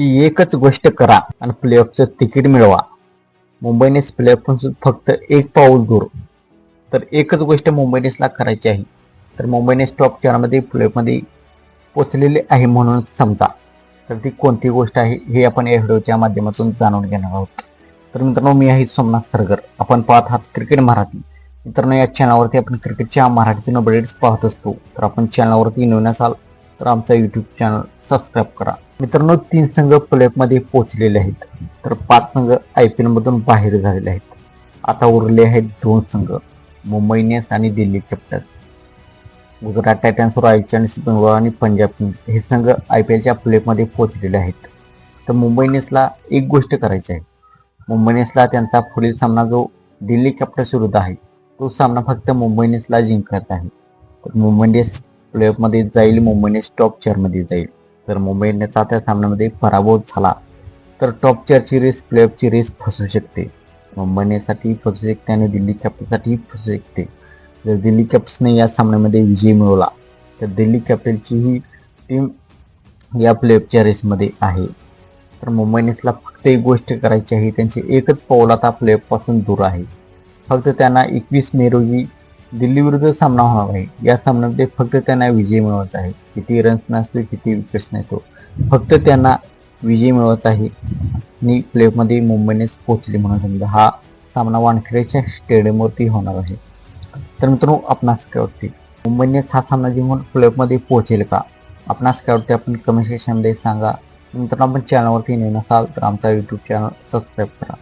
ती एकच गोष्ट करा आणि प्लेऑफचं तिकीट मिळवा. मुंबईनेच इंडियन्स प्लेऑफपासून फक्त एक पाऊल दूर. तर एकच गोष्ट मुंबईनेसला करायची आहे. तर मुंबई टॉप चारमध्ये प्लेऑफमध्ये पोचलेले आहे म्हणून समजा. तर ती कोणती गोष्ट आहे हे आपण या व्हिडिओच्या माध्यमातून जाणून घेणार आहोत. तर मित्रांनो मी आहे सोमनाथ सरगर. आपण पाहत आहात क्रिकेट मराठी. मित्रांनो या चॅनलवरती आपण क्रिकेटच्या मराठीतून अपडेट्स पाहत असतो. तर आपण चॅनलवरती नवीन असाल तर आमचा यूट्यूब चॅनल सबस्क्राईब करा. मित्रांनो तीन संघ प्लेऑफमध्ये पोहोचलेले आहेत. तर पाच संघ आय पी एलमधून बाहेर झालेले आहेत. आता उरले आहेत दोन संघ मुंबई इंडियन्स आणि Delhi Capitals. Gujarat Titans royal challengers Bengaluru आणि पंजाब किंग्स हे संघ आय पी एलच्या प्लेऑफमध्ये पोहोचलेले आहेत. तर मुंबई इंडियन्सला एक गोष्ट करायची आहे. मुंबई इंडियन्सला त्यांचा पुढील सामना जो दिल्ली कॅपिटल्स विरुद्ध आहे तो सामना फक्त मुंबई इंडियन्सला जिंकत आहे. तर मुंबई इंडियन्स प्लेऑफमध्ये जाईल मुंबई इंडियन्स टॉप चारमध्ये जाईल. तर मुंबई इंडियन्सचा त्या सामन्यामध्ये पराभव झाला. तर टॉप चारची रेस प्लेऑफची रेस फसू शकते. मुंबई इंडियन्ससाठी फसू शकते आणि दिल्ली कॅपिटलसाठी फसू शकते. जर दिल्ली कॅपिटल्सने या सामन्यामध्ये विजय मिळवला तर दिल्ली कॅपिटलची ही टीम या प्लेऑफच्या रेसमध्ये आहे. तर मुंबई इंडियन्सला फक्त एक गोष्ट करायची आहे त्यांचे एकच पाऊल आता प्लेऑफपासून दूर आहे. फक्त त्यांना एकवीस मे रोजी दिल्ली विरुद्ध सामना होणार आहे या सामन्यामध्ये फक्त त्यांना विजय मिळवायचा आहे. किती रन्स नसतो किती विकेट्स नाही तो फक्त त्यांना विजय मिळवायचा आहे. आणि प्लेऑफमध्ये मुंबईनेच इंडियन्स पोहोचली म्हणून समजा. हा सामना वानखेडेच्या स्टेडियमवरती होणार आहे. तर मित्रांनो आपणास काय वाटते? मुंबईनेच हा सामना जिंकून प्लेऑफमध्ये पोहोचेल का? आपणास काय वाटते? आपण कमेंट सेक्शनमध्ये सांगा. मित्रांनो आपण चॅनलवरती नवीन असाल तर आमचा यूट्यूब चॅनल सबस्क्राईब करा.